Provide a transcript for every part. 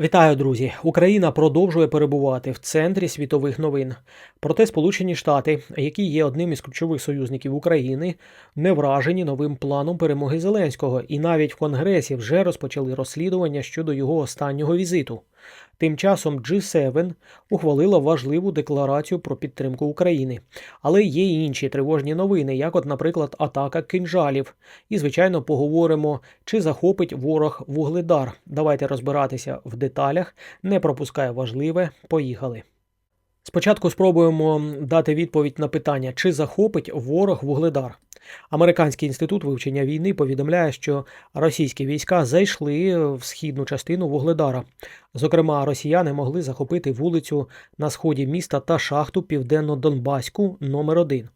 Вітаю, друзі! Україна продовжує перебувати в центрі світових новин. Проте Сполучені Штати, які є одним із ключових союзників України, не вражені новим планом перемоги Зеленського, і навіть в Конгресі вже розпочали розслідування щодо його останнього візиту. Тим часом G7 ухвалила важливу декларацію про підтримку України. Але є й інші тривожні новини, як, от, наприклад, атака кинжалів. І, звичайно, поговоримо, чи захопить ворог вугледар. Давайте розбиратися в деталях. Не пропускай важливе. Поїхали. Спочатку спробуємо дати відповідь на питання, чи захопить ворог вугледар. Американський інститут вивчення війни повідомляє, що російські війська зайшли в східну частину вугледара. Зокрема, росіяни могли захопити вулицю на сході міста та шахту південно-донбаську номер 1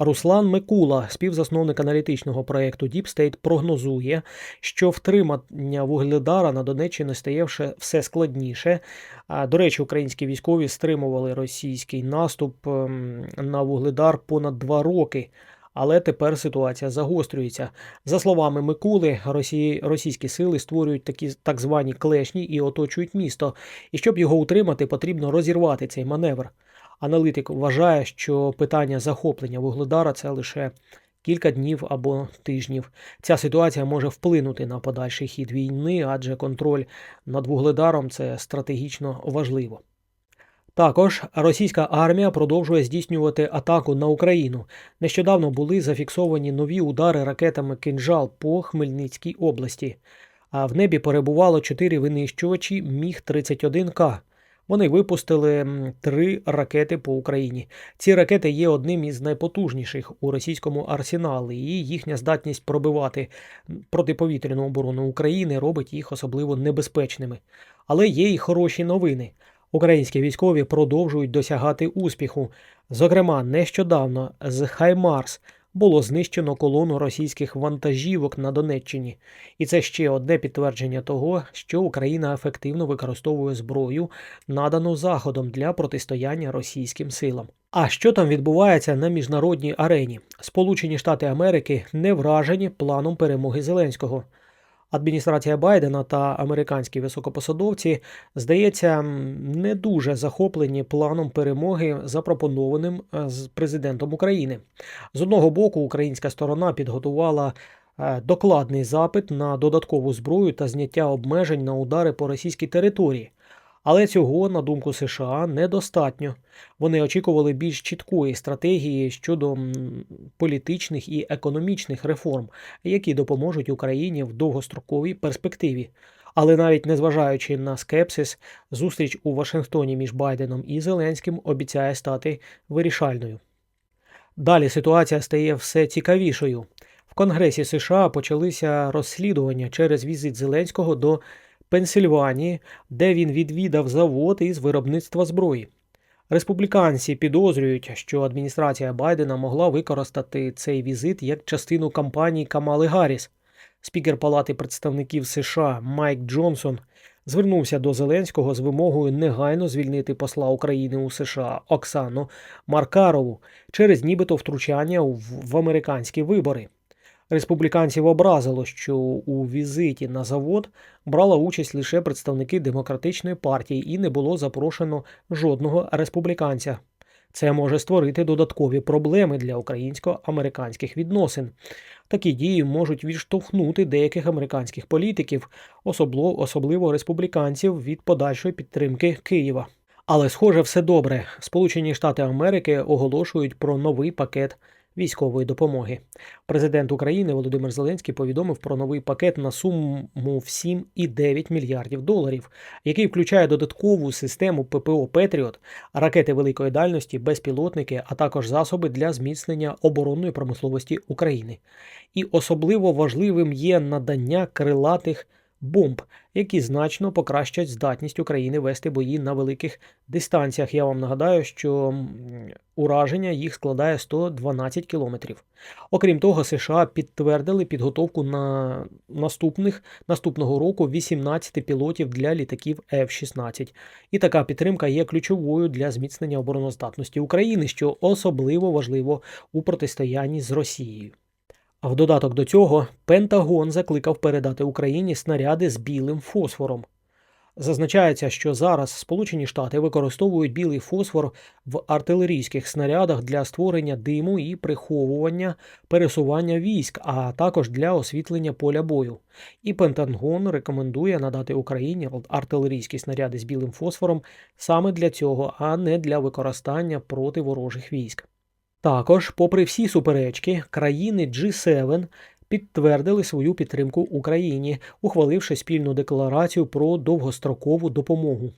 Руслан Микула, співзасновник аналітичного проєкту Deep State, прогнозує, що втримання вугледара на Донеччині стає все складніше. До речі, українські військові стримували російський наступ ем, на вугледар понад два роки. Але тепер ситуація загострюється. За словами Микули, Росії, російські сили створюють такі так звані клешні і оточують місто. І щоб його утримати, потрібно розірвати цей маневр. Аналітик вважає, що питання захоплення вугледара це лише кілька днів або тижнів. Ця ситуація може вплинути на подальший хід війни, адже контроль над вугледаром це стратегічно важливо. Також російська армія продовжує здійснювати атаку на Україну. Нещодавно були зафіксовані нові удари ракетами кинжал по Хмельницькій області. А в небі перебувало чотири винищувачі Міг 31 К. Вони випустили три ракети по Україні. Ці ракети є одним із найпотужніших у російському арсеналі, і їхня здатність пробивати протиповітряну оборону України робить їх особливо небезпечними. Але є й хороші новини. Українські військові продовжують досягати успіху. Зокрема, нещодавно з Хаймарс було знищено колону російських вантажівок на Донеччині, і це ще одне підтвердження того, що Україна ефективно використовує зброю, надану Заходом для протистояння російським силам. А що там відбувається на міжнародній арені? Сполучені Штати Америки не вражені планом перемоги Зеленського. Адміністрація Байдена та американські високопосадовці, здається, не дуже захоплені планом перемоги, запропонованим е, з президентом України. З одного боку, українська сторона підготувала е, докладний запит на додаткову зброю та зняття обмежень на удари по російській території. Але цього, на думку США, недостатньо. Вони очікували більш чіткої стратегії щодо політичних і економічних реформ, які допоможуть Україні в довгостроковій перспективі. Але навіть незважаючи на скепсис, зустріч у Вашингтоні між Байденом і Зеленським обіцяє стати вирішальною. Далі ситуація стає все цікавішою. В Конгресі США почалися розслідування через візит Зеленського до Пенсильванії, де він відвідав завод із виробництва зброї. Республіканці підозрюють, що адміністрація Байдена могла використати цей візит як частину кампанії Камали Гарріс. Спікер Палати представників США Майк Джонсон звернувся до Зеленського з вимогою негайно звільнити посла України у США Оксану Маркарову через нібито втручання в американські вибори. Республіканців образило, що у візиті на завод брала участь лише представники демократичної партії і не було запрошено жодного республіканця. Це може створити додаткові проблеми для українсько-американських відносин. Такі дії можуть відштовхнути деяких американських політиків, особливо, республіканців, від подальшої підтримки Києва. Але, схоже, все добре. Сполучені Штати Америки оголошують про новий пакет військової допомоги. Президент України Володимир Зеленський повідомив про новий пакет на суму в 7,9 мільярдів доларів, який включає додаткову систему ППО Петріот, ракети великої дальності, безпілотники, а також засоби для зміцнення оборонної промисловості України. І особливо важливим є надання крилатих бомб, які значно покращать здатність України вести бої на великих дистанціях. Я вам нагадаю, що ураження їх складає 112 кілометрів. Окрім того, США підтвердили підготовку на наступних наступного року 18 пілотів для літаків F-16. І така підтримка є ключовою для зміцнення обороноздатності України, що особливо важливо у протистоянні з Росією. А в додаток до цього Пентагон закликав передати Україні снаряди з білим фосфором. Зазначається, що зараз Сполучені Штати використовують білий фосфор в артилерійських снарядах для створення диму і приховування пересування військ, а також для освітлення поля бою. І Пентагон рекомендує надати Україні артилерійські снаряди з білим фосфором саме для цього, а не для використання проти ворожих військ. Також, попри всі суперечки, країни G7 підтвердили свою підтримку Україні, ухваливши спільну декларацію про довгострокову допомогу.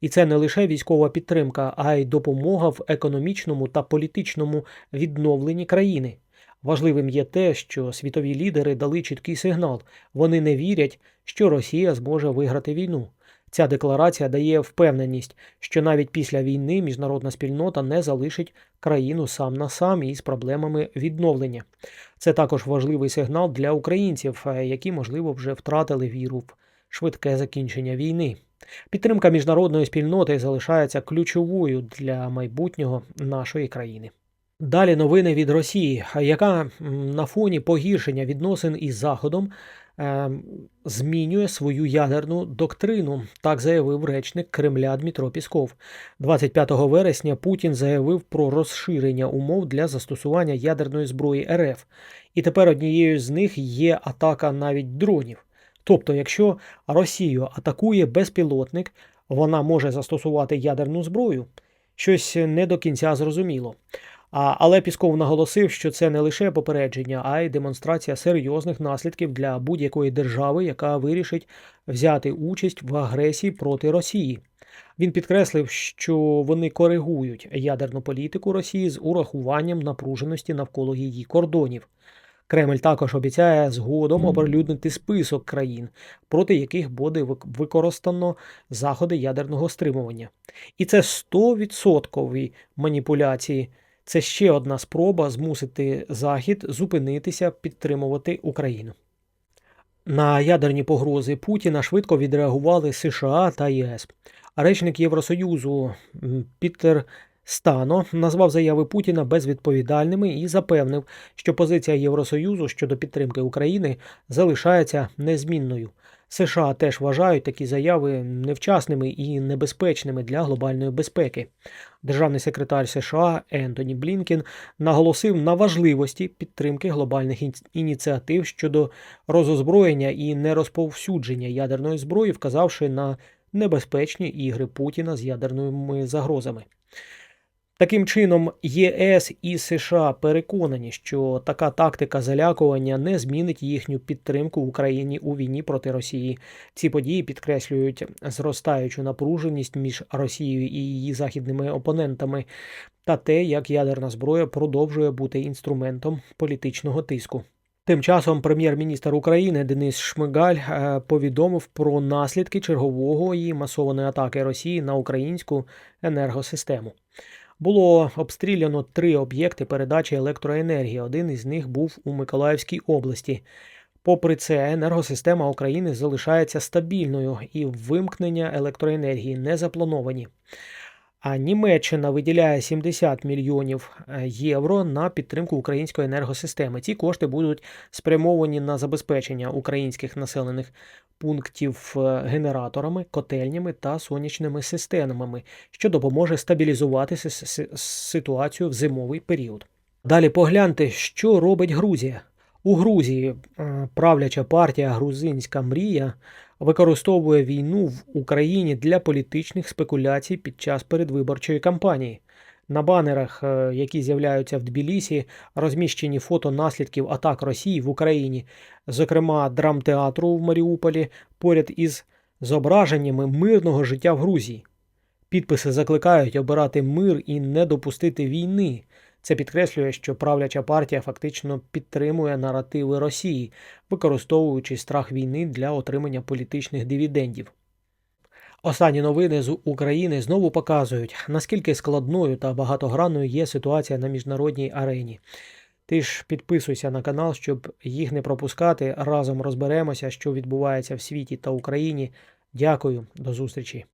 І це не лише військова підтримка, а й допомога в економічному та політичному відновленні країни. Важливим є те, що світові лідери дали чіткий сигнал. Вони не вірять, що Росія зможе виграти війну. Ця декларація дає впевненість, що навіть після війни міжнародна спільнота не залишить країну сам на сам із проблемами відновлення. Це також важливий сигнал для українців, е, які, можливо, вже втратили віру в швидке закінчення війни. Підтримка міжнародної спільноти залишається ключовою для майбутнього нашої країни. Далі новини від Росії, яка на фоні погіршення відносин із Заходом змінює свою ядерну доктрину, так заявив речник Кремля Дмитро Пісков. 25 вересня Путін заявив про розширення умов для застосування ядерної зброї РФ. І тепер однією з них є атака навіть дронів. Тобто, якщо Росію атакує безпілотник, вона може застосувати ядерну зброю. Щось не до кінця зрозуміло. Але Пісков наголосив, що це не лише попередження, а й демонстрація серйозних наслідків для будь-якої держави, яка вирішить взяти участь в агресії проти Росії. Він підкреслив, що вони коригують ядерну політику Росії з урахуванням напруженості навколо її кордонів. Кремль також обіцяє згодом оприлюднити список країн, проти яких буде використано заходи ядерного стримування. І це 100% маніпуляції. Це ще одна спроба змусити Захід зупинитися підтримувати Україну. На ядерні погрози Путіна швидко відреагували США та ЄС. Речник Євросоюзу Пітер Стано назвав заяви Путіна безвідповідальними і запевнив, що позиція Євросоюзу щодо підтримки України залишається незмінною. США теж вважають такі заяви невчасними і небезпечними для глобальної безпеки. Державний секретар США Ентоні Блінкен наголосив на важливості підтримки глобальних ініціатив щодо розозброєння і нерозповсюдження ядерної зброї, вказавши на небезпечні ігри Путіна з ядерними загрозами. Таким чином, ЄС і США переконані, що така тактика залякування не змінить їхню підтримку Україні у війні проти Росії. Ці події підкреслюють зростаючу напруженість між Росією і її західними опонентами та те, як ядерна зброя продовжує бути інструментом політичного тиску. Тим часом прем'єр-міністр України Денис Шмигаль е, повідомив про наслідки чергового і масованої атаки Росії на українську енергосистему. Було обстріляно три об'єкти передачі електроенергії. Один із них був у Миколаївській області. Попри це, енергосистема України залишається стабільною і вимкнення електроенергії не заплановані. А Німеччина виділяє 70 мільйонів е, євро на підтримку української енергосистеми. Ці кошти будуть спрямовані на забезпечення українських населених пунктів е, генераторами, котельнями та сонячними системами, що допоможе стабілізувати ситуацію в зимовий період. Далі погляньте, що робить Грузія. У Грузії е, правляча партія Грузинська мрія використовує війну в Україні для політичних спекуляцій під час передвиборчої кампанії. На банерах, е, які з'являються в Тбілісі, розміщені фото наслідків атак Росії в Україні, зокрема драмтеатру в Маріуполі, поряд із зображеннями мирного життя в Грузії. Підписи закликають обирати мир і не допустити війни. Це підкреслює, що правляча партія фактично підтримує наративи Росії, використовуючи страх війни для отримання політичних дивідендів. Останні новини з України знову показують, наскільки складною та багатогранною є ситуація на міжнародній арені. Ти ж підписуйся на канал, щоб їх не пропускати. Разом розберемося, що відбувається в світі та Україні. Дякую, до зустрічі!